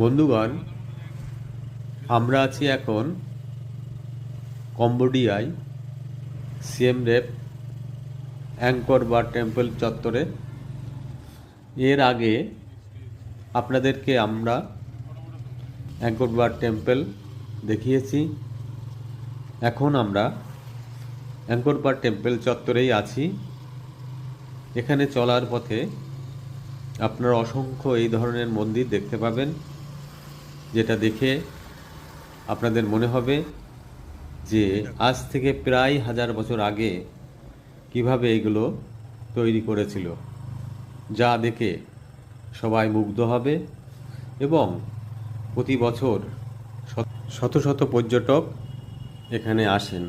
বন্ধুগণ, আমরা আছি এখন কম্বোডিয়ায় সিএম রেপ অ্যাঙ্কর বা টেম্পল চত্বরে। এর আগে আপনাদেরকে আমরা অ্যাঙ্কর বার টেম্পল দেখিয়েছি। এখন আমরা অ্যাঙ্কর বার টেম্পল চত্বরেই আছি। এখানে চলার পথে আপনারা অসংখ্য এই ধরনের মন্দির দেখতে পাবেন। যেটা দেখে আপনাদের মনে হবে যে আজ থেকে প্রায় হাজার বছর আগে কীভাবে এগুলো তৈরি করেছিল, যা দেখে সবাই মুগ্ধ হবে এবং প্রতি বছর শত শত পর্যটক এখানে আসেন।